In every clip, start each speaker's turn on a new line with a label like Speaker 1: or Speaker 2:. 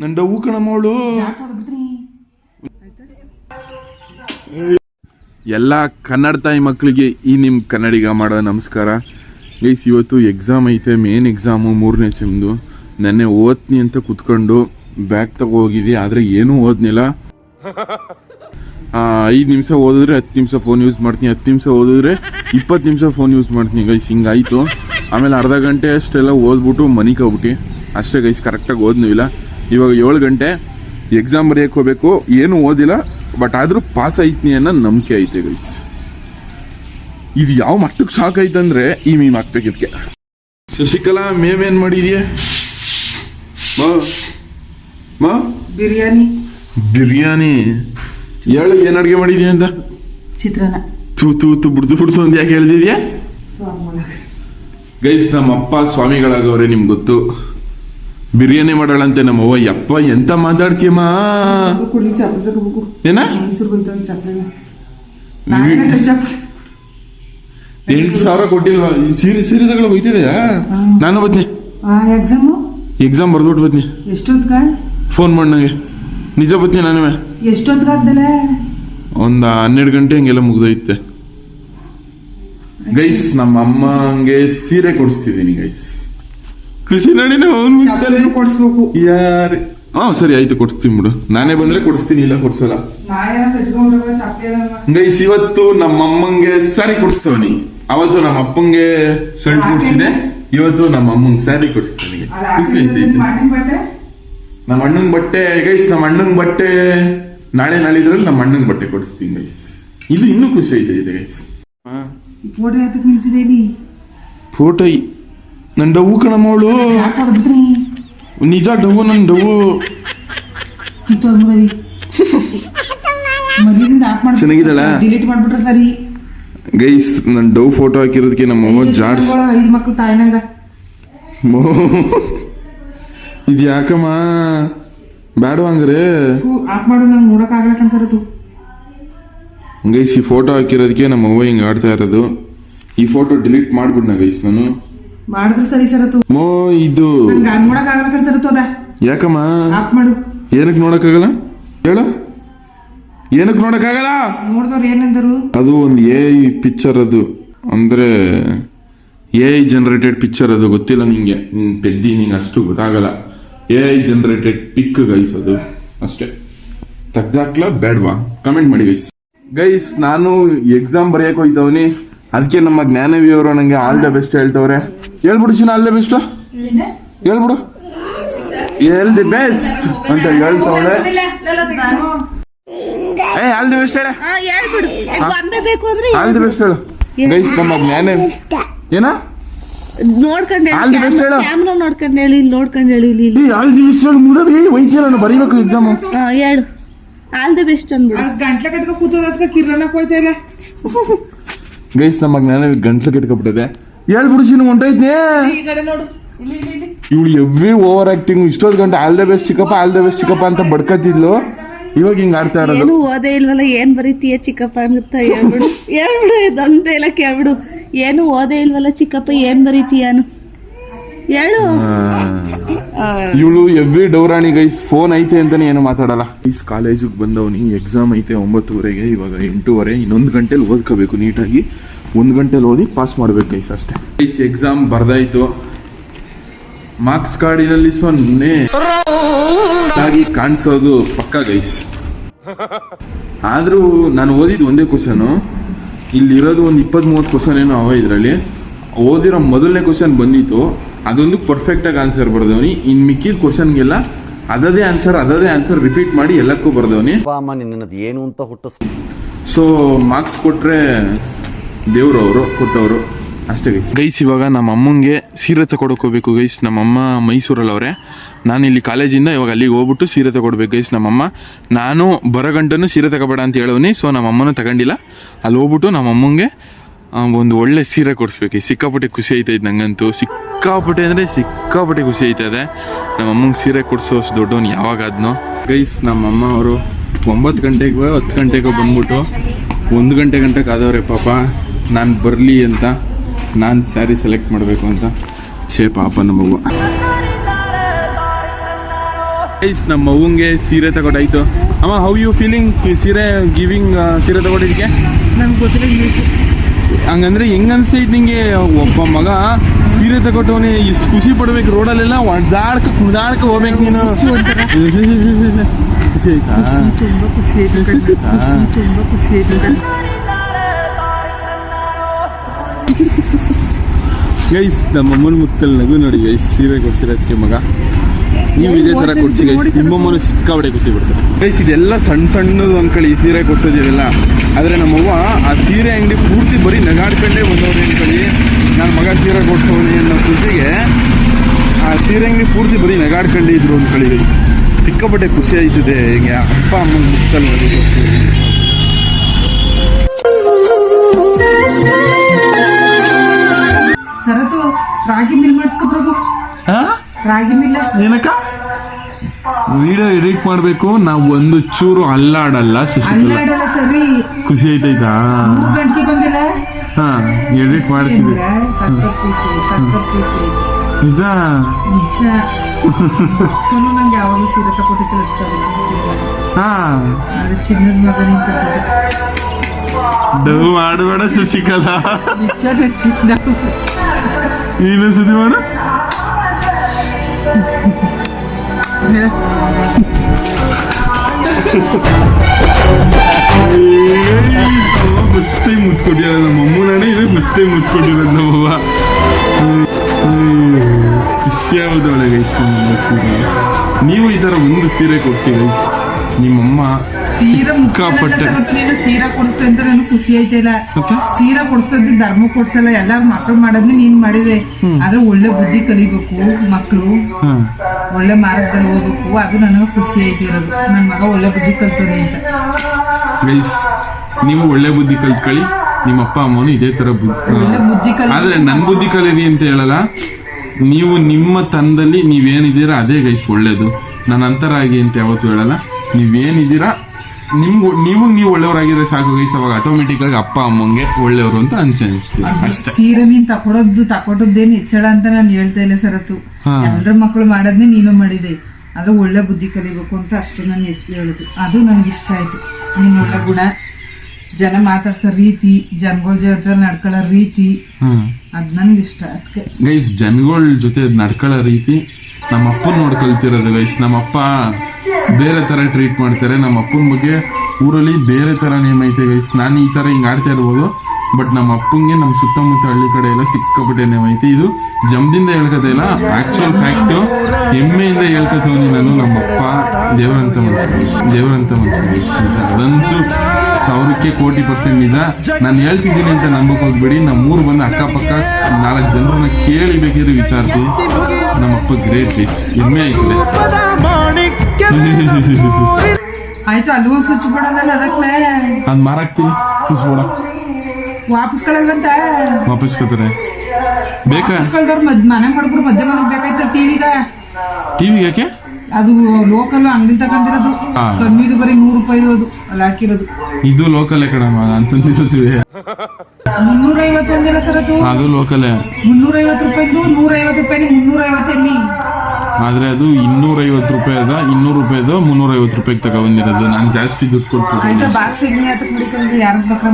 Speaker 1: ನನ್ನ ಡವು ಎಲ್ಲ ಕನ್ನಡ ತಾಯಿ ಮಕ್ಕಳಿಗೆ ಈ ನಿಮ್ಮ ಕನ್ನಡಿಗ ಮಾಡೋ ನಮಸ್ಕಾರ. ಗೈಸ್ ಇವತ್ತು ಎಕ್ಸಾಮ್ ಐತೆ ಮೇನ್ ಎಕ್ಸಾಮು ಮೂರನೇ ಸೆಮ್ದು ನೆನ್ನೆ ಓದ್ತೀನಿ ಅಂತ ಕುತ್ಕೊಂಡು ಬ್ಯಾಗ್ ತಗೋ ಹೋಗಿದ್ದೆ ಆದರೆ ಏನೂ ಓದ್ನಿಲ್ಲ. ಐದು ನಿಮಿಷ ಓದಿದ್ರೆ ಹತ್ತು ನಿಮಿಷ ಫೋನ್ ಯೂಸ್ ಮಾಡ್ತೀನಿ ಹತ್ತು ನಿಮಿಷ ಓದಿದ್ರೆ ಇಪ್ಪತ್ತು ನಿಮಿಷ ಫೋನ್ ಯೂಸ್ ಮಾಡ್ತೀನಿ ಗೈಸ್ ಹಿಂಗಾಯಿತು. ಆಮೇಲೆ ಅರ್ಧ ಗಂಟೆ ಅಷ್ಟೆಲ್ಲ ಓದ್ಬಿಟ್ಟು ಮನಿಗೆ ಹೋಗ್ಬಿಟ್ಟು. ಅಷ್ಟೇ ಗೈಸ್ ಕರೆಕ್ಟಾಗಿ ಓದ್ನಿಲ್ಲ ಇವಾಗ ಏಳು ಗಂಟೆ ಎಕ್ಸಾಮ್ ಬರೆಯಕ್ಕೆ ಹೋಗ್ಬೇಕು ಏನು ಓದಿಲ್ಲ ಬಟ್ ಆದರೂ ಪಾಸ್ ಐತ್ನಿ ಅನ್ನೋ ನಂಬಿಕೆ ಐತೆ ಗೈಸ್ ಇದು ಯಾವ ಮಟ್ಟಕ್ಕೆ ಶಾಕ್ ಐತಂದ್ರೆ ಈ ಮೀಮ್ ಹಾಕ್ಬೇಕು ಇದಕ್ಕೆ. ಶಶಿಕಲಾ ಮೇಮ್ ಏನು ಮಾಡಿದ್ಯಾ? ಮಾ ಮಾ?
Speaker 2: ಬಿರಿಯಾನಿ.
Speaker 1: ಬಿರಿಯಾನಿ. ಹೇಳು ಏನು ಅಡುಗೆ ಮಾಡಿದ್ಯಾ ಅಂತ?
Speaker 2: ಚಿತ್ರಾನ್ನ.
Speaker 1: ತೂ ತೂ ತು ಬಿಡ್ತು ಬಿಡ್ತು ಅಂತ ಯಾಕೆ
Speaker 2: ಹೇಳ್ದಿದ್ಯಾ?
Speaker 1: ಗೈಸ್ ನಮ್ಮ ಅಪ್ಪ ಸ್ವಾಮಿಗಳಾಗವ್ರೆ ನಿಮ್ಗೆ ಗೊತ್ತು. ಬಿರಿಯಾನಿ ಮಾಡೋಳಂತೆ ನಮ್ಮ ಅವ್ವ. ಯಪ್ಪ ಎಂತ ಮಾತಾಡ್ತೀಯಮ್ಮ? ಏನ? ಎಂಟು ಸಾವಿರ ಕೊಟ್ಟಿಲ್ವಾ? ಈ ಸೀರೆ ಸೀರೆ ತಗೊಳ್ಳೋ ಹೋಯ್ತಿದೆಯಾ ನಾನು ಬತ್ನಿ
Speaker 2: ಆ ಎಕ್ಸಾಮು
Speaker 1: ಎಕ್ಸಾಮ್ ಬರ್ದ್ಬಿಟ್ಟು ಬತ್ನಿ
Speaker 2: ಎಷ್ಟೊತ್ಗ
Speaker 1: ಫೋನ್ ಮಾಡಿ ನನಗೆ ನಿಜ ಬತ್ನಿ ನಾನು
Speaker 2: ಎಷ್ಟೊತ್ಗಾದ್ದಲೆ
Speaker 1: ಒಂದು ಹನ್ನೆರಡು ಗಂಟೆ ಹಂಗೆಲ್ಲ ಮುಗ್ದೋಯ್ತೆ. ಗೈಸ್ ನಮ್ಮ ಅಮ್ಮಂಗೆ ಸೀರೆ ಕೊಡಿಸ್ತಿದ್ದೀನಿ ಗೈಸ್ ಖುಷಿ ನಡಿನ
Speaker 2: ಕೊಡಿಸ್ಬೇಕು?
Speaker 1: ಯಾರು? ಹಾ ಸರಿ ಆಯ್ತು ಕೊಡಿಸ್ತೀನಿ ಬಿಡು. ನಾನೇ ಬಂದ್ರೆ ಕೊಡಿಸ್ತೀನಿ ಇಲ್ಲ ಕೊಡ್ಸಲ್ಲ. ಗೈಸ್ ಇವತ್ತು ನಮ್ಮ ಅಮ್ಮಂಗೆ ಸಾರಿ ಕೊಡಿಸ್ತವನಿ ಅವತ್ತು ನಮ್ಮ ಅಪ್ಪಂಗೆ ಶರ್ಟ್ ಕೊಡ್ಸಿದೆ ಇವತ್ತು ನಮ್ಮ ಅಮ್ಮಂಗೆ ಸ್ಯಾರಿ ಕೊಡಿಸ್ತೀನಿ ಖುಷಿ
Speaker 2: ಆಯ್ತೈತೆ
Speaker 1: ನಮ್ಮ ಅಣ್ಣನ ಬಟ್ಟೆ ಗೈಸ್ ನಮ್ಮ ಅಣ್ಣನ ಬಟ್ಟೆ ನಾಳೆ ನಾಳಿದ್ರಲ್ಲಿ ನಮ್ಮ ಅಣ್ಣನ ಬಟ್ಟೆ ಕೊಡಿಸ್ತೀನಿ ಗೈಸ್. ಇದು ಇನ್ನೂ ಖುಷಿ ಐತೆ ಇದೆ ಗೈಸ್
Speaker 2: ಫೋಟೋ ನೀ?
Speaker 1: ಫೋಟೋ ನನ್ನ ಡವು ಕಣಮ್ಮವಳು.
Speaker 2: ಯಾರು ಸಾಕಿದ್ರಿ
Speaker 1: ನಿಜ ಡವು ನನ್ನ ಡವು ಚೆನ್ನಾಗಿದ್ದಾಳ?
Speaker 2: ಡಿಲೀಟ್ ಮಾಡ್ಬಿಟ್ರೆ ಸರಿ.
Speaker 1: ಗೈಸ್ ನನ್ನ ಡವ್ ಫೋಟೋ ಹಾಕಿರೋದಕ್ಕೆ ನಮ್ಮ ಅವ್ವ ಜಾಡ್ಸ್
Speaker 2: ಐದು ಮಕ್ಕಳು ತಾಯಿನಂಗ?
Speaker 1: ಇದು ಯಾಕಮ್ಮ ಬೇಡವಂಗ್ರೆ
Speaker 2: ಆಫ್ ಮಾಡು ನಂಗೆ ನೋಡಕ್ ಆಗಲ್ಲ ಕನ್ಸರತ್ತು
Speaker 1: ಗೈಸ್ ಈ ಫೋಟೋ ಹಾಕಿರೋದಕ್ಕೆ ನಮ್ಮ ಅವ್ವ ಹಿಂಗೆ ಆಡ್ತಾ ಇರೋದು. ಈ ಫೋಟೋ ಡಿಲೀಟ್ ಮಾಡ್ಬಿಡ್ನ ಗೈಸ್ ನಾನು.
Speaker 2: ಮಾಡಿದ್ರೆ ಸರಿ ಸರತು.
Speaker 1: ಮೋ ಇದು
Speaker 2: ನೋಡಕ್ ಆಗಲ್ಲ ಕನ್ಸರತ್ತು ಅದ.
Speaker 1: ಯಾಕಮ್ಮ?
Speaker 2: ಆಫ್ ಮಾಡು.
Speaker 1: ಏನಕ್ಕೆ ನೋಡಕ್ಕಾಗಲ್ಲ? ಹೇಳು. ಏನಕ್ಕೆ ನೋಡಕ್ಕಾಗಲ್ಲ?
Speaker 2: ನೋಡಿದವ್ರು ಏನಂದರು?
Speaker 1: ಅದು ಒಂದು ಎ ಪಿಕ್ಚರ್ ಅದು. ಅಂದ್ರೆ ಎ ಜನರೇಟೆಡ್ ಪಿಕ್ಚರ್ ಅದು. ಗೊತ್ತಿಲ್ಲ ನಿಂಗೆ. ನಿನ್ ಪೆದ್ದಿ ನಿಂಗೆ ಅಷ್ಟು ಗೊತ್ತಾಗಲ್ಲ. ಎ ಜನರೇಟೆಡ್ ಪಿಕ್ ಗೈಸ್ ಅದು. ಅಷ್ಟೇ. ತೆಗ್ದಾಕ್ಲ ಬೇಡವಾ? ಕಮೆಂಟ್ ಮಾಡಿ ಗೈಸ್ ಗೈಸ್ ನಾನು ಎಕ್ಸಾಮ್ ಬರೆಯಕ್ಕೆ ಹೋಯ್ತವನಿ. ಅದಕ್ಕೆ ನಮ್ಮ ಜ್ಞಾನವಿ ಅವರು ನಂಗೆ ಆಲ್ ದ ಬೆಸ್ಟ್ ಹೇಳ್ತವ್ರೆ. ಹೇಳ್ಬಿಡು ಸಿನ ಆಲ್ ದ ಬೆಸ್ಟ್ ಹೇಳ್ಬಿಡು. ಎಲ್ ದಿ ಬೆಸ್ಟ್ ಅಂತ ಹೇಳ್ತವ್ರೆ. ಏ ಆಲ್ ದಿ ಬೆಸ್ಟ್ ಹೇಳ.
Speaker 3: ಹಾ ಹೇಳ್ಬಿಡು. ಗೊಂಬೆ ಬೇಕು ಅಂದ್ರೆ
Speaker 1: ಆಲ್ ದಿ ಬೆಸ್ಟ್ ಹೇಳು. ಗೈಸ್ ನಮ್ಮ ಜ್ಞಾನ ಏನ?
Speaker 3: ನೋಡ್ಕೊಂಡು
Speaker 1: ಆಲ್ ದಿ ಬೆಸ್ಟ್ ಹೇಳು.
Speaker 3: ಕ್ಯಾಮ್ರಾ ನೋಡ್ಕೊಂಡು ಹೇಳಿ ಇಲ್ಲಿ ನೋಡ್ಕೊಂಡು ಹೇಳಿ ಇಲ್ಲಿ ಇಲ್ಲಿ.
Speaker 1: ಏ ಆಲ್ ದಿ ಬೆಸ್ಟ್ ಹೇಳು. ಮುದವಿ ವೈದ್ಯ ನಾನು ಬರೀಬೇಕು ಎಕ್ಸಾಮ್
Speaker 3: ಹಾ ಹೇಳು. ಆಲ್ ದ ಬೆಸ್ಟ್ ಅಂದ್ಬಿಡು.
Speaker 2: ಗಂಟ್ಲೆ ಕಟ್ಕೊ ಕೂತದ ಅದಕ್ಕೆ ಕಿರಣಕ್ ಹೋಯ್ತಾ ಇಲ್ಲ
Speaker 1: ಗೈಸ್ ನಮ್ಮ ಜ್ಞಾನ ಗಂಟ್ಲು ಕೆಟ್ಕೊಬಿಟ್ಟಿದೆ. ಹೇಳ್ಬಿಡು ಬಿಡು ಹೊಂಟೈತ್ನೇ
Speaker 2: ಈ ಕಡೆ ನೋಡು. ಇಲ್ಲಿ ಇಲ್ಲಿ ಇಲ್ಲಿ.
Speaker 1: ಇವಳು ಎವ್ರಿ ಓವರ್ ಆಕ್ಟಿಂಗ್ ಇಷ್ಟೊಂದು ಗಂಟೆ ಆಲ್ ದ ಬೆಸ್ಟ್ ಚಿಕ್ಕಪ್ಪ ಆಲ್ ದ ಬೆಸ್ಟ್ ಚಿಕ್ಕಪ್ಪ ಅಂತ ಬಡ್ಕತ್ತಿದ್ಲು ಇವಾಗ ಹಿಂಗ್ ಆಡ್ತಾ ಇರೋದು.
Speaker 3: ಏನು ಓದೇ ಇಲ್ವಲ್ಲ ಏನ್ ಬರೀತೀಯ ಚಿಕ್ಕಪ್ಪ ಅಂತ ಹೇಳ್ಬಿಡು. ಹೇಳ್ಬಿಡು ಇದೊಂದು ಎಲ್ಲ ಕೇಳ್ಬಿಡು. ಏನು ಓದೇ ಇಲ್ವಲ್ಲ ಚಿಕ್ಕಪ್ಪ ಏನ್ ಬರೀತೀಯನು ಹೇಳು.
Speaker 1: ಇವಳು ಎವ್ರಿ ಡೌರಾಣಿ ಗೈಸ್ ಫೋನ್ ಐತೆ ಅಂತಾನೆ ಏನು ಮಾತಾಡಲ್ಲ. ಗೈಸ್ ಕಾಲೇಜಿಗೆ ಬಂದವನಿ ಎಕ್ಸಾಮ್ ಐತೆ ಒಂಬತ್ತುವರೆಗೆ ಇವಾಗ ಎಂಟೂವರೆ ಇನ್ನೊಂದು ಗಂಟೆಲಿ ಓದ್ಕೋಬೇಕು ನೀಟಾಗಿ. ಒಂದು ಗಂಟೆಲಿ ಓದಿ ಪಾಸ್ ಮಾಡ್ಬೇಕು ಗೈಸ್ ಅಷ್ಟೇ. Guys exam ಬರ್ದಾಯ್ತು. ಮಾರ್ಕ್ಸ್ ಕಾರ್ಡಿನಲ್ಲಿ ಸೊನ್ನೆ. ಆಗಿ ಕಾಣಿಸೋದು ಪಕ್ಕ ಗೈಸ್ ಆದರೂ ನಾನು ಓದಿದ್ದು ಒಂದೇ ಕ್ವಶನು ಇಲ್ಲಿರೋದು ಒಂದು ಇಪ್ಪತ್ತ್ಮೂವತ್ತು ಕ್ವಶನ್ ಏನೋ ಅವ ಇದರಲ್ಲಿ. ಓದಿರೋ ಮೊದಲನೇ ಕ್ವಶನ್ ಬಂದಿತ್ತು. ಅದೊಂದು ಪರ್ಫೆಕ್ಟಾಗಿ ಆನ್ಸರ್ ಬರ್ದವನಿ. ಇನ್ನು ಮಿಕ್ಕಿದ ಕ್ವಶನ್ಗೆಲ್ಲ ಅದದೇ ಆನ್ಸರ್ ಅದದೇ ಆನ್ಸರ್ ರಿಪೀಟ್ ಮಾಡಿ ಎಲ್ಲಕ್ಕೂ ಬರ್ದವನಿ.
Speaker 4: ನಿನ್ನದು ಏನು ಅಂತ ಹುಟ್ಟಿಸ್
Speaker 1: ಸೊ ಮಾರ್ಕ್ಸ್ ಕೊಟ್ಟರೆ ದೇವರು ಅವರು ಕೊಟ್ಟವರು. ಅಷ್ಟೇ ಗೈಸ್ ಗೈಸ್ ಇವಾಗ ನಮ್ಮ ಅಮ್ಮಂಗೆ ಸೀರೆ ತಗೊಡಕ್ಕೆ ಹೋಗ್ಬೇಕು ಗೈಸ್ ನಮ್ಮಮ್ಮ ಮೈಸೂರಲ್ಲವ್ರೆ. ನಾನು ಇಲ್ಲಿ ಕಾಲೇಜಿಂದ ಇವಾಗ ಅಲ್ಲಿಗೆ ಹೋಗ್ಬಿಟ್ಟು ಸೀರೆ ತಗೊಡ್ಬೇಕು ಗೈಸ್ ನಮ್ಮಮ್ಮ ನಾನು ಬರೋ ಗಂಟನು ಸೀರೆ ತಗೋಬೇಡ ಅಂತ ಹೇಳೋನಿ ಸೊ ನಮ್ಮ ಅಮ್ಮನೂ ತಗೊಂಡಿಲ್ಲ. ಅಲ್ಲಿ ಹೋಗ್ಬಿಟ್ಟು ನಮ್ಮ ಅಮ್ಮಂಗೆ ಆ, ಒಂದು ಒಳ್ಳೆ ಸೀರೆ ಕೊಡಿಸ್ಬೇಕು. ಸಿಕ್ಕಾಪಟ್ಟೆ ಖುಷಿ ಐತೈತೆ ನಂಗಂತೂ. ಸಿಕ್ಕಾಪಟ್ಟೆ ಅಂದರೆ ಸಿಕ್ಕಾಪಟ್ಟೆ ಖುಷಿ ಆಯ್ತದೆ ನಮ್ಮ ಅಮ್ಮಂಗೆ ಸೀರೆ ಕೊಡಿಸೋ ಅಷ್ಟು ದೊಡ್ಡವನು ಯಾವಾಗಾದ್ನೋ ಗೈಸ್ ನಮ್ಮ ಅಮ್ಮ ಅವರು ಒಂಬತ್ತು ಗಂಟೆಗೆ ಹತ್ತು ಗಂಟೆಗೋ ಬಂದ್ಬಿಟ್ಟು ಒಂದು ಗಂಟೆ ಗಂಟೆ ಕಾದವ್ರೆ ಪಾಪ. ನಾನು ಬರಲಿ ಅಂತ, ನಾನು ಸ್ಯಾರಿ ಸೆಲೆಕ್ಟ್ ಮಾಡಬೇಕು ಅಂತ. ಛೇ ಪಾಪ ನಮ್ಮವ್ವ ಗೈಸ್, ನಮ್ಮ ಮಗುಂಗೆ ಸೀರೆ ತಗೊಂಡಾಯ್ತು. ಅಮ್ಮ ಹೌ ಯು ಫೀಲಿಂಗ್ ಸೀರೆ ಗಿವಿಂಗ್ ಸೀರೆ ತಗೊಂಡಿದ್ದಕ್ಕೆ?
Speaker 2: ನನಗೆ ಗೊತ್ತಿಲ್ಲ
Speaker 1: ಹಂಗಂದ್ರೆ ಹೆಂಗ ಅನಿಸ್ತೈತೆ ನಿಂಗೆ ಒಬ್ಬ ಮಗ ಸೀರೆ ತಗೊಟ್ಟವನೇ ಇಷ್ಟು ಖುಷಿ ಪಡ್ಬೇಕು ರೋಡಲ್ಲೆಲ್ಲ ಒಡ್ದಾಡ್ಕ ಕುಡ್ದಾಡ್ಕ ಹೋಗ್ಬೇಕು ನೀನು. ಖುಷಿ ಆಯ್ತಾ?
Speaker 2: ತುಂಬ ಖುಷಿ ಆಯ್ತು. ಖುಷಿ ತುಂಬ ಖುಷಿ ಆಯ್ತು.
Speaker 1: ಗೈಸ್ ನಮ್ಮ ಅಮ್ಮನ ಮುತ್ತಲ್ಲಿ ನಗು ನೋಡಿ ಗೈಸ್ ಸೀರೆ ಕೊಡ್ಸಿರೋದಕ್ಕೆ ಮಗ. ನೀವು ಇದೇ ಥರ ಕೊಡಿಸಿ ಗೈಸ್ ನಿಮ್ಮಮ್ಮನ ಸಿಕ್ಕಾಬಡೆ ಖುಷಿ ಬಿಡ್ತಾರೆ. ಗೈಸ್ ಇದೆಲ್ಲ ಸಣ್ಣ ಸಣ್ಣದು ಅಂಕಳಿ ಈ ಸೀರೆ ಕೊಡ್ಸೋದಿರಲ್ಲ ಆದರೆ ನಮ್ಮವ್ವ ಆ ಸೀರೆ ಅಂಗಡಿ ಪೂರ್ತಿ ಬರೀ ನಗಾಡ್ಕೊಂಡೇ ಬಂದವ್ರು ಅನ್ಕೊಳ್ಳಿ ನನ್ನ ಮಗ ಸೀರೆ ಕೊಡ್ಸೋನಿ ಅನ್ನೋ ಖುಷಿಗೆ ಆ ಸೀರೆ ಅಂಗಡಿ ಪೂರ್ತಿ ಬರೀ ನಗಾಡ್ಕೊಂಡೇ ಇದ್ರು ಅಂದ್ಕೊಳ್ಳಿ ಗೈಸ್. ಸಿಕ್ಕಾಪಟ್ಟೆ ಖುಷಿ ಆಯ್ತದೆ ಹಿಂಗೆ ಅಪ್ಪ ಅಮ್ಮನ ಮುತ್ತಲ್ಲಿ ನಗು
Speaker 2: ರಾಗಿ ಮಿಲ್ ಮಾಡಿಸ್ಕೊ ಪ್ರಭು ರಾಗಿ ಮಿಲ್
Speaker 1: ಏನಕ್ಕ? ವಿಡಿಯೋ ಎಡಿಟ್ ಮಾಡಬೇಕು ನಾವು ಒಂದು ಚೂರು ಅಲ್ಲಾಡಲ್ಲ ಶಶಿಕಲಾ.
Speaker 2: ಅಲ್ಲಾಡಲ್ಲ ಸರಿ.
Speaker 1: ಖುಷಿ ಐತೈತಾ
Speaker 2: ಮೂರ್ ಗಂಟೆಗೆ ಬಂದಿಲ್ಲ?
Speaker 1: ಹಾ ಎಡಿಟ್
Speaker 2: ಖುಷಿ ಖುಷಿ
Speaker 1: ನಿಜ?
Speaker 2: ನಿಜ. ಅವನು ನಂಗೆ ಯಾವಾಗಲೂ ಸೀರೆ ತಗೊಟ್ಟಿತ್ತು ಸರಿ
Speaker 1: ಹಾ.
Speaker 2: ಅದು ಚಿನ್ನದ ಮಗನ
Speaker 1: ಡವ್ ಮಾಡಬೇಡ ಶಶಿಕಲಾ.
Speaker 2: ನಿಜ ಚಿನ್ನ
Speaker 1: ನೀನು ಸುದ್ದಿ ಮಾಡು? ಫಸ್ಟ್ ಟೈಮ್ ಮುಟ್ಕೊಟ್ಟಿಲ್ಲ ನಮ್ಮ ಅಮ್ಮನೇ ಇದು ಫಸ್ಟ್ ಟೈಮ್ ಮುಟ್ಕೊಟ್ಟಿರೋದು ನಮ್ಮವ್ವ ಖುಷಿ ಆಗೋದು ಒಳಗೆ ನೀವು ಈ ಥರ ಒಂದು ಸೀರೆ ಕೊಡ್ತೀವಿ ನಿಮ್ಮಮ್ಮ
Speaker 2: ಸೀರೆ
Speaker 1: ಸಿಕ್ಕಾಪಟ್ಟೆ
Speaker 2: ನೀನು ಸೀರೆ ಕೊಡಿಸ್ತಾ ಅಂತ ನನಗೆ ಖುಷಿ ಐತಿಲ್ಲ
Speaker 1: ಮತ್ತೆ?
Speaker 2: ಸೀರೆ ಕೊಡಿಸ್ತಾ ಇದ್ದಿ ಧರ್ಮ ಕೊಡ್ಸಲ್ಲ ಎಲ್ಲಾರು ಮಕ್ಳು ಮಾಡೋದ್ನ ನೀನ್ ಮಾಡಿದೆ. ಆದ್ರೆ ಒಳ್ಳೆ ಬುದ್ಧಿ ಕಲಿಬೇಕು ಮಕ್ಳು.
Speaker 1: ಹಾ.
Speaker 2: ಒಳ್ಳೆ ಮಾರ್ಗದಲ್ಲಿ ಹೋಗ್ಬೇಕು ಅದು ನನಗೆ ಖುಷಿ ಐತಿರೋದು ನನ್ ಮಗ ಒಳ್ಳೆ ಬುದ್ಧಿ ಕಲ್ತಾನೆ ಅಂತ.
Speaker 1: ಗೈಸ್ ನೀವು ಒಳ್ಳೆ ಬುದ್ಧಿ ಕಲ್ತ್ಕೊಳ್ಳಿ ನಿಮ್ಮ ಅಪ್ಪ ಅಮ್ಮನು ಇದೇ ತರ ಬುದ್ಧಿ
Speaker 2: ಒಳ್ಳೆ ಬುದ್ಧಿ ಕಲಿ
Speaker 1: ಆದ್ರೆ ನನ್ ಬುದ್ಧಿ ಕಲೀರಿ ಅಂತ ಹೇಳಲ್ಲ. ನೀವು ನಿಮ್ಮ ತಂದಲ್ಲಿ ನೀವೇನಿದ್ದೀರಾ ಅದೇ ಗೈಸ್ ಒಳ್ಳೇದು. ನನ್ನ ಅಂತರ ಆಗಿ ಅಂತ ಯಾವತ್ತೂ ಹೇಳಲ್ಲ. ನೀವೇನಿದ್ದೀರಾ ನಿಮ್ಗೆ ನೀವು ನೀವು ಒಳ್ಳೆಯವರಾಗಿದ್ರೆ ಸಾಕು ಗೈಸ್ ಅವಾಗ ಆಟೋಮೆಟಿಕ್ ಆಗಿ ಅಪ್ಪ ಅಮ್ಮಂಗೆ ಒಳ್ಳೆಯವರು ಅಂತ ಅನ್ಸಿ ಅನಿಸ್ತೀವಿ ಅಷ್ಟೇ.
Speaker 2: ಸೀರೆ ನೀನ್ ತಕೊಡೋದು ತಕೊಟ್ಟದ್ದೇನು ಹೆಚ್ಚಳ ಅಂತ ನಾನು ಹೇಳ್ತಾ ಇಲ್ಲ ಸರತ್ತು
Speaker 1: ಹಾ.
Speaker 2: ಎಲ್ರ ಮಕ್ಕಳು ಮಾಡೋದ್ನೇ ನೀನು ಮಾಡಿದೆ. ಆದ್ರೆ ಒಳ್ಳೆ ಬುದ್ಧಿ ಕಲಿಬೇಕು ಅಂತ ಅಷ್ಟು ನಾನು ಹೇಳುದು. ಅದು ನನಗೆ ಇಷ್ಟ ಆಯ್ತು. ನಿನ್ನ ಒಳ್ಳೆ ಗುಣ. ಜನ ಮಾತಾಡ್ಸೋ ರೀತಿ ಜನಗಳ ಜೊತೆ ನಡ್ಕೊಳ್ಳೋ ರೀತಿ
Speaker 1: ಹ್ಮ್
Speaker 2: ಅದ್ ನನ್ಗೆ ಇಷ್ಟ. ಅದಕ್ಕೆ
Speaker 1: ಗೈಸ್ ಜನಗಳ ಜೊತೆ ನಡ್ಕೊಳ್ಳೋ ರೀತಿ ನಮ್ಮ ಅಪ್ಪ ನೋಡ್ಕೊಳ್ತಿರೋದು ಗೈಸ್ ನಮ್ಮ ಅಪ್ಪ ಬೇರೆ ತರ ಟ್ರೀಟ್ ಮಾಡ್ತಾರೆ. ನಮ್ಮ ಅಪ್ಪನ ಬಗ್ಗೆ ಊರಲ್ಲಿ ಬೇರೆ ತರ ನೇಮ್ ಐತೆ ಗೈಸ್ ನಾನು ಈ ತರ ಹಿಂಗೆ ಆಡ್ತಾ ಇರ್ಬೋದು ಬಟ್ ನಮ್ಮ ಅಪ್ಪಂಗೆ ನಮ್ಮ ಸುತ್ತಮುತ್ತ ಹಳ್ಳಿ ಕಡೆ ಎಲ್ಲ ಸಿಕ್ಕಾಪಟ್ಟೆ ನೇಮ್ ಐತೆ ಇದು ಜಮ್ದಿಂದ ಹೇಳ್ಕತಾ ಇಲ್ಲ ಆಕ್ಚುಯಲ್ ಫ್ಯಾಕ್ಟ್ ಹೆಮ್ಮೆಯಿಂದ ಹೇಳ್ಕತವನಿ ನಾನು ನಮ್ಮ ಅಪ್ಪ, ದೇವರಂತ ಮನುಷ್ಯ ದೇವರಂತ ಮನುಷ್ಯ ಅದಂತೂ ಸಾವಿರಕ್ಕೆ ಕೋಟಿ ಪರ್ಸೆಂಟ್ ನಿಜ. ನಾನು ಹೇಳ್ತಿದ್ದೀನಿ ಅಂತ ನಂಬಕ್ಕೆ ಹೋಗ್ಬೇಡಿ. ನಮ್ಮ ಊರು ಬಂದು ಅಕ್ಕಪಕ್ಕ ನಾಲ್ಕು ಜನರನ್ನ ಕೇಳಿ ಬೇಕಿದ್ರೆ ವಿಚಾರಿಸಿ. ನಮ್ಮ ಅಪ್ಪ ಗ್ರೇಟ್ ಹೆಮ್ಮೆ ಆಯ್ತದೆ
Speaker 2: ಆಯ್ತು ಅಲ್ಲೂ ಸ್ವಿಚ್ ಬಿಡೋದಲ್ಲ ಅದಕ್ಕೆ
Speaker 1: ಅದ್ ಮಾರಾಕ್ತೀನಿ ಸುಸ್ಬೋಡ
Speaker 2: ವಾಪಸ್ ಕಳಲ್ವಂತ
Speaker 1: ವಾಪಸ್ ಕತ್ತಾರೆ ಬೇಕಾ?
Speaker 2: ಕಳ್ದವ್ರು ಮದ್ ಮನೆ ಮಾಡ್ಬಿಡು ಮಧ್ಯೆ ಮನೆ ಬೇಕಾಯ್ತು ಟಿವಿಗ
Speaker 1: ಟಿವಿ ಯಾಕೆ?
Speaker 2: ಅದು ಲೋಕಲ್ ಅಂಗಡಿ ತಗೊಂಡಿರೋದು. ಕಮ್ಮಿದು ಬರೀ ನೂರು ರೂಪಾಯಿ ಅದು ಅಲ್ಲಿ ಹಾಕಿರೋದು.
Speaker 1: ಇದು ಲೋಕಲ್ ಕಣಮ್ಮ ಅಂತಂದಿರೋದು
Speaker 2: ಮುನ್ನೂರ ಐವತ್ತು ಒಂದಿರ ಸರ್ ಅದು.
Speaker 1: ಅದು ಲೋಕಲ್
Speaker 2: ಮುನ್ನೂರ ಐವತ್ತು ರೂಪಾಯಿದು ನೂರ ಐವತ್ತು ರೂಪಾಯಿ ಮುನ್ನೂರ ಐವತ್ತಲ್ಲಿ
Speaker 1: ಆದ್ರೆ ಅದು ಇನ್ನೂರೈವತ್ತು ರೂಪಾಯಿ ಅದ ಇನ್ನೂರು ರೂಪಾಯಿದು ಮುನ್ನೂರೈವತ್ತು ರೂಪಾಯಿಗೆ ತಗೊಬಂದಿರೋದು ನಾನು ಜಾಸ್ತಿ ದುಡ್ಡು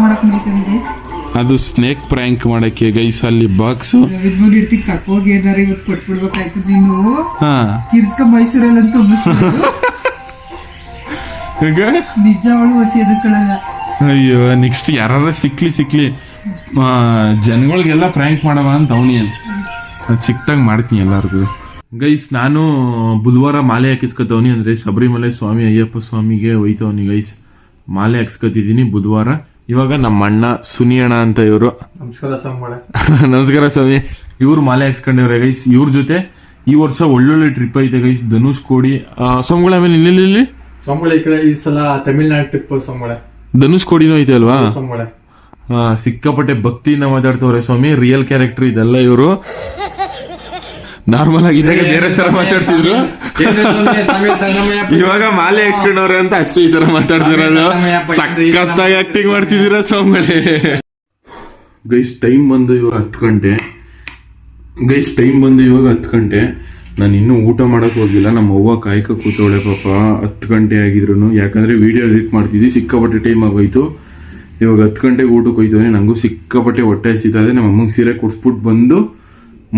Speaker 2: ಮುಡಿಕೊಂಡಿದೆ
Speaker 1: ಅದು ಸ್ನೇಕ್ ಪ್ರ್ಯಾಂಕ್ ಮಾಡಕ್ಕೆ ಗೈಸ್ ಅಲ್ಲಿ ಬಾಕ್ಸ್
Speaker 2: ಇದ್ ನೋಡಿ ಇಡ್ತಿ ಕಕ್ಕೋಗಿ ಏನಾರ ಇವತ್ತು ಕೊಟ್ಬಿಡ್ಬೇಕಾಯ್ತು ನೀನು.
Speaker 1: ಹಾ.
Speaker 2: ಕಿರ್ಸ್ಕ ಮೈಸೂರಲ್ಲಿ ತುಂಬಿಸ್ಬೋದು
Speaker 1: ಈಗ
Speaker 2: ನಿಜ ಅವಳು ಹೊಸಿ ಎದುರ್ಕೊಳ್ಳಲ್ಲ
Speaker 1: ಅಯ್ಯೋ ನೆಕ್ಸ್ಟ್ ಯಾರ ಸಿಕ್ಲಿ ಸಿಕ್ಲಿ. ಜನಗಳಿಗೆಲ್ಲ ಪ್ರ್ಯಾಂಕ್ ಮಾಡವ ಅಂತ ಅವನಿ ಅದು ಸಿಕ್ತಾಗ ಮಾಡ್ತೀನಿ ಎಲ್ಲರಿಗೂ. ಗೈಸ್ ನಾನು ಬುಧವಾರ ಮಾಲೆ ಹಾಕಿಸ್ಕೊತವನಿ ಅಂದ್ರೆ ಶಬರಿಮಲೆ ಸ್ವಾಮಿ ಅಯ್ಯಪ್ಪ ಸ್ವಾಮಿಗೆ ಒಯ್ತವನಿ ಗೈಸ್. ಮಾಲೆ ಹಾಕ್ಸ್ಕೊತಿದ್ದೀನಿ ಬುಧವಾರ. ಇವಾಗ ನಮ್ಮ ಅಣ್ಣ ಸುನಿಯಣ್ಣ ಅಂತ ಇವರು.
Speaker 5: ನಮಸ್ಕಾರ ಸ್ವಾಮಿಗಳೇ.
Speaker 1: ನಮಸ್ಕಾರ ಸ್ವಾಮಿ. ಇವ್ರು ಮಾಲೆ ಹಾಕ್ಸ್ಕೊಂಡವ್ರೆ ಗೈಸ್. ಇವ್ರ ಜೊತೆ ಈ ವರ್ಷ ಒಳ್ಳೊಳ್ಳೆ ಟ್ರಿಪ್ ಐತೆ ಗೈಸ್. ಧನುಷ್ ಕೋಡಿ ಸ್ವಾಮಿಗಳ ಆಮೇಲೆ ಇಲ್ಲಿ ಇಲ್ಲಿ
Speaker 5: ಸ್ವಾಮಿಗಳೇ ಈ ಕಡೆ ಈ ಸಲ ತಮಿಳ್ನಾಡು ಟ್ರಿಪ್ ಸ್ವಾಮಿಗಳೇ.
Speaker 1: ಧನುಷ್ ಕೋಡಿನೂ ಐತೆ ಅಲ್ವಾ?
Speaker 5: ಸ್ವಾಮಿಗಳೇ.
Speaker 1: ಆ, ಸಿಕ್ಕಾಪಟ್ಟೆ ಭಕ್ತಿಯಿಂದ ಮಾತಾಡ್ತವ್ರೆ ಸ್ವಾಮಿ. ರಿಯಲ್ ಕ್ಯಾರೆಕ್ಟರ್ ಇದೆಲ್ಲ ಇವರು. ನಾರ್ಮಲ್ ಆಗಿ ಇದ್ದಾಗ ಬೇರೆ ತರ ಮಾತಾಡ್ತಿದ್ರು. ಇವಾಗ ಮಾಲೆ ಹಾಕ್ಸ್ಕೊಂಡವ್ರೆ ಅಂತ ಅಷ್ಟೇ ಈ ತರ ಮಾತಾಡ್ತಿರೋದು. ಸಖತ್ತಾಗಿ ಆಕ್ಟಿಂಗ್ ಮಾಡ್ತಿದ್ದೀರಾ ಸೋಮಲೆ ಗೈಸ್ ಟೈಮ್ ಬಂದು ಇವಾಗ ಹತ್ತು ಗಂಟೆ. ಗೈಸ್ ಟೈಮ್ ಬಂದು ಇವಾಗ ಹತ್ತು ಗಂಟೆ. ನಾನು ಇನ್ನೂ ಊಟ ಮಾಡಕ್ ಹೋಗಿಲ್ಲ. ನಮ್ಮ ಅವ್ವ ಕಾಯ್ಕ ಕೂತವಳೆ ಪಾಪ. ಹತ್ತು ಗಂಟೆ ಆಗಿದ್ರು ಯಾಕಂದ್ರೆ ವಿಡಿಯೋ ಎಡಿಟ್ ಮಾಡ್ತಿದ್ವಿ. ಸಿಕ್ಕಾಪಟ್ಟೆ ಟೈಮ್ ಆಗೋಯ್ತು ಇವಾಗ ಹತ್ತು ಗಂಟೆಗೆ ಊಟಕ್ಕೆ ಹೋಯ್ತು ನನಗೂ ಸಿಕ್ಕಾಪಟ್ಟೆ ಹೊಟ್ಟೆ ಹಸಿತದೆ ನಮ್ಮ ಅಮ್ಮಂಗೆ ಸೀರೆ ಕೊಡ್ಸ್ಬಿಟ್ಟು ಬಂದು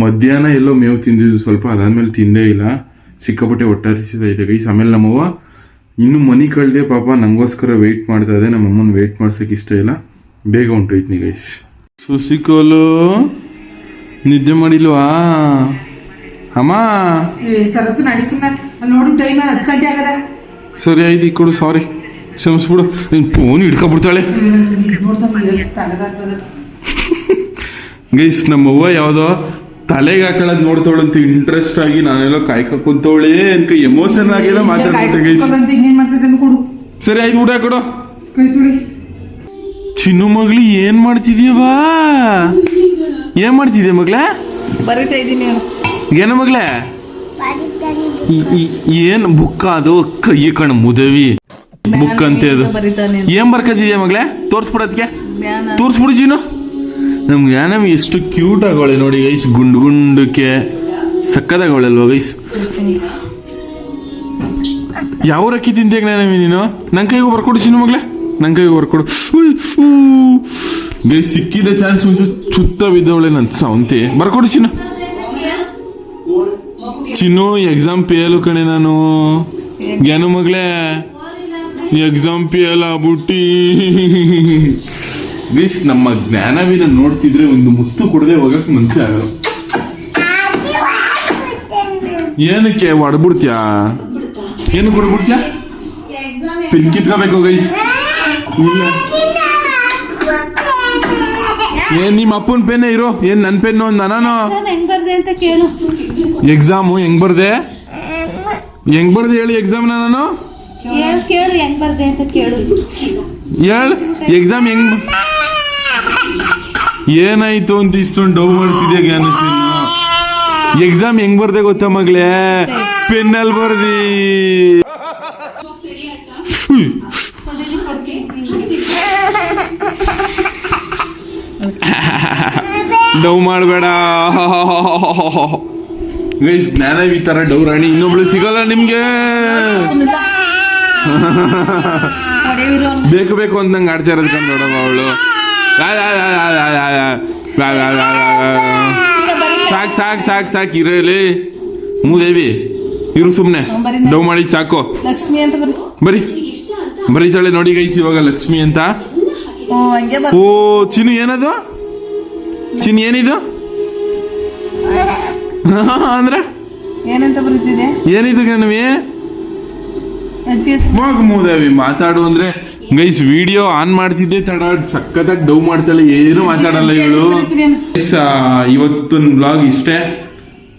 Speaker 1: ಮಧ್ಯಾಹ್ನ ಎಲ್ಲೋ ಮೇವು ತಿಂದಿದ್ದು ಸ್ವಲ್ಪ ಅದಾದ್ಮೇಲೆ ತಿಂದೇ ಇಲ್ಲ. ಸಿಕ್ಕಾಪಟ್ಟೆ ಒಟ್ಟಾರಿಸಿದ ಇದೆ. ಗೈಸ್ ಆಮೇಲೆ ನಮ್ಮವ್ವ ಇನ್ನು ಮನಿ ಕಳ್ದೆ ಪಾಪ ನಂಗೋಸ್ಕರ ವೆಯ್ಟ್ ಮಾಡ್ತಾ ಇದೆ. ನಮ್ಮ ಅಮ್ಮನ ವೆಯ್ಟ್ ಮಾಡ್ಸೋಕೆ ಇಷ್ಟ ಇಲ್ಲ. ಬೇಗ ಹೊಂಟೋಯ್ತೀನಿ ಗೈಸ್ ಸುಸಿಕೋಲು ನಿದ್ದೆ ಮಾಡಿಲ್ವಾ? ಅಮ್ಮ? ಸರಿ ಆಯ್ತು ಈ ಕೊಡು ಸಾರಿ ಕ್ಷಮಿಸ್ಬಿಡು. ನಿನ್ ಫೋನ್ ಹಿಡ್ಕೊಬಿಡ್ತಾಳೆ. ಗೈಸ್ ನಮ್ಮವ್ವ ಯಾವುದೋ ತಲೆಗೆ ಹಾಕೊಳ್ಳೋದು ಅಂತ ಇಂಟ್ರೆಸ್ಟ್ ಆಗಿ ನಾನೆಲ್ಲೋ ಕಾಯ್ಕ ಕುಂತವಳೆ ಅನ್ಕ ಎಮೋಷನ್ ಆಗಿಲ್ಲ ಮಾತಾಡ್ಬಿಟ್ಟೆ ಗೈಸ್.
Speaker 2: ಇನ್ನೇನ್ ಮಾಡ್ತಿದ್ದೆ ಕೊಡು.
Speaker 1: ಸರಿ ಆಯ್ತು ಊಟ ಕೊಡು. ಚಿನ್ನು ಮಗ್ಲಿ ಏನ್ ಮಾಡ್ತಿದ್ಯವಾ ಏನ್ ಮಾಡ್ತಿದ್ಯ ಮಗ್ಲ
Speaker 3: ಬರೀತಾ ಇದ್ದೀನಿ
Speaker 1: ಏನ ಮಗ್ಲ ಏನ್ ಬುಕ್ಕ ಅದು? ಕೈ ಕಣ ಮುದವಿ. ಬುಕ್ ಅಂತ ಅದು. ಏನ್ ಬರ್ಕತಿದ್ಯಾ ಮಗ್ಲೆ ತೋರ್ಸ್ಬಿಡೋದ್ಕೆ ಚಿನ್ನು. ಜೀನು ನಮ್ ಜ್ಞಾನಮ್ ಎಷ್ಟು ಕ್ಯೂಟ್ ಆಗೋಳೆ ನೋಡಿ ಗೈಸ್ ಗುಂಡು ಗುಂಡಕ್ಕೆ. ಸಕ್ಕದಾಗೋಳಲ್ವ ಗೈಸ್ ಯಾವ ರಕ್ಕಿ ತಿಂತೀಯ ನೀನು? ನನ್ ಕೈಗೂ ಬರ್ಕೊಡು ಚಿನ್ನ ಮಗ್ಲೆ ನನ್ ಕೈಗೂ ಬರ್ಕೊಡು. ಗೈಸ್, ಸಿಕ್ಕಿದ ಚಾನ್ಸ್ ಒಂದು ಚುತ್ತ ಬಿದ್ದವಳೆ ನನ್ ಸವಂತಿ. ಬರ್ಕೊಡು ಚಿನ್ನ. ಚಿನ್ನು ಎಕ್ಸಾಮ್ ಪೇಲು ಕಣೆ ನಾನು. ಜ್ಞಾನ ಮಗ್ಲೆ ಎಕ್ಸಾಮ್ ಪೇಲ್ ಆಗ್ಬಿಟ್ಟಿ. ಗೈಸ್ ನಮ್ಮ ಜ್ಞಾನವಿನ ನೋಡ್ತಿದ್ರೆ ಒಂದು ಮುತ್ತು ಕೊಡದೆ ಹೋಗಕ್ ಮನ್ಸೇ ಆಗಲ್ಲ. ಏನಕ್ಕೆ ಹೊಡ್ಬಿಡ್ತ್ಯಾ ಏನು ಕೊಡ್ಬಿಡ್ತೀಯಾ? ಪೆನ್ ಕಿತ್ಕೋಬೇಕು ಗೈಸ್ ಇಲ್ಲ. ಏನ್ ನಿಮ್ಮ ಅಪ್ಪನ ಪೆನ್ನೇ ಇರೋ? ಏನ್ ನನ್ನ ಪೆನ್ನು ನಾನು ಎಕ್ಸಾಮು ಹೆಂಗ್ ಬರ್ದೆ? ಹೆಂಗ್ ಬರ್ದೆ ಹೇಳಿ ಎಕ್ಸಾಮ್ ನಾನು? ಹೇಳು ಎಕ್ಸಾಮ್ ಹೆಂಗ್ ಏನಾಯ್ತು ಅಂತ ಇಷ್ಟೊಂದು ಡೌ ಮಾಡ್ತಿದ್ಯಾ ಜ್ಞಾನಶ್ರೀ ಎಕ್ಸಾಮ್ ಹೆಂಗ್ ಬರ್ದೆ ಗೊತ್ತಾ ಮಗಳೇ? ಪೆನ್ನಲ್ಲಿ ಬರ್ದಿ. ಡೌ ಮಾಡಬೇಡ. ಜ್ಞಾನ ಈ ತರ ಡೌ ರಾಣಿ. ಇನ್ನೊಬ್ಳು ಸಿಗಲ್ಲ ನಿಮ್ಗೆ. ಬೇಕು ಬೇಕು ಅಂತ ನಂಗೆ ಆಡ್ತಾ ಇರೋದು ಕಂಡು ನೋಡಮ್ಮ ಅವಳು. ಸಾಕ್ ಸಾಕ್ ಸಾಕ್ ಸಾಕ್ ಇರಲಿ ಮೂದೇವಿ ಇರು ಸುಮ್ನೆ
Speaker 3: ಬರೀ
Speaker 1: ಡೌ ಮಾಡಿ ಸಾಕು
Speaker 3: ಲಕ್ಷ್ಮಿ ಅಂತ ಬರೀ
Speaker 1: ಬರಿ ಬರೀತಾಳೆ ನೋಡಿ ಗೈಸ್ ಇವಾಗ ಲಕ್ಷ್ಮಿ ಅಂತ ಓ ಚಿನ್ನು ಏನದು ಚಿನ್ನು ಏನಿದು ಅಂದ್ರೆ
Speaker 3: ಏನಂತ ಬರೀತಿದೆ
Speaker 1: ಏನಿದು
Speaker 3: ಅಜ್ಜಿ
Speaker 1: ಮೂದೇವಿ ಮಾತಾಡು ಅಂದ್ರೆ ಗೈಸ್ ವಿಡಿಯೋ ಆನ್ ಮಾಡ್ತಿದ್ದೆ ತಡ ಸಕ್ಕತ್ತಾಗಿ ಡೌ ಮಾಡ್ತಾಳೆ ಏನು ಮಾತಾಡಲ್ಲ ಇವಳು. ಇವತ್ತಿನ ಬ್ಲಾಗ್ ಇಷ್ಟೇ.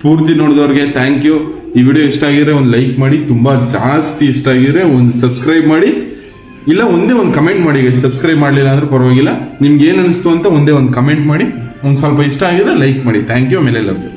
Speaker 1: ಪೂರ್ತಿ ನೋಡಿದವ್ರಿಗೆ ಥ್ಯಾಂಕ್ ಯು ಈ ವಿಡಿಯೋ ಇಷ್ಟ ಆಗಿದ್ರೆ ಒಂದು ಲೈಕ್ ಮಾಡಿ ತುಂಬಾ ಜಾಸ್ತಿ ಇಷ್ಟ ಆಗಿದ್ರೆ ಒಂದು ಸಬ್ಸ್ಕ್ರೈಬ್ ಮಾಡಿ. ಇಲ್ಲ ಒಂದೇ ಒಂದು ಕಮೆಂಟ್ ಮಾಡಿ ಗೈಸ್ ಸಬ್ಸ್ಕ್ರೈಬ್ ಮಾಡಲಿಲ್ಲ ಅಂದ್ರೆ ಪರವಾಗಿಲ್ಲ. ನಿಮ್ಗೆ ಏನು ಅನಿಸ್ತು ಅಂತ ಒಂದೇ ಒಂದು ಕಮೆಂಟ್ ಮಾಡಿ. ಒಂದು ಸ್ವಲ್ಪ ಇಷ್ಟ ಆಗಿದ್ರೆ ಲೈಕ್ ಮಾಡಿ. ಥ್ಯಾಂಕ್ ಯು ಆಮೇಲೆ ಲವ್ ಯು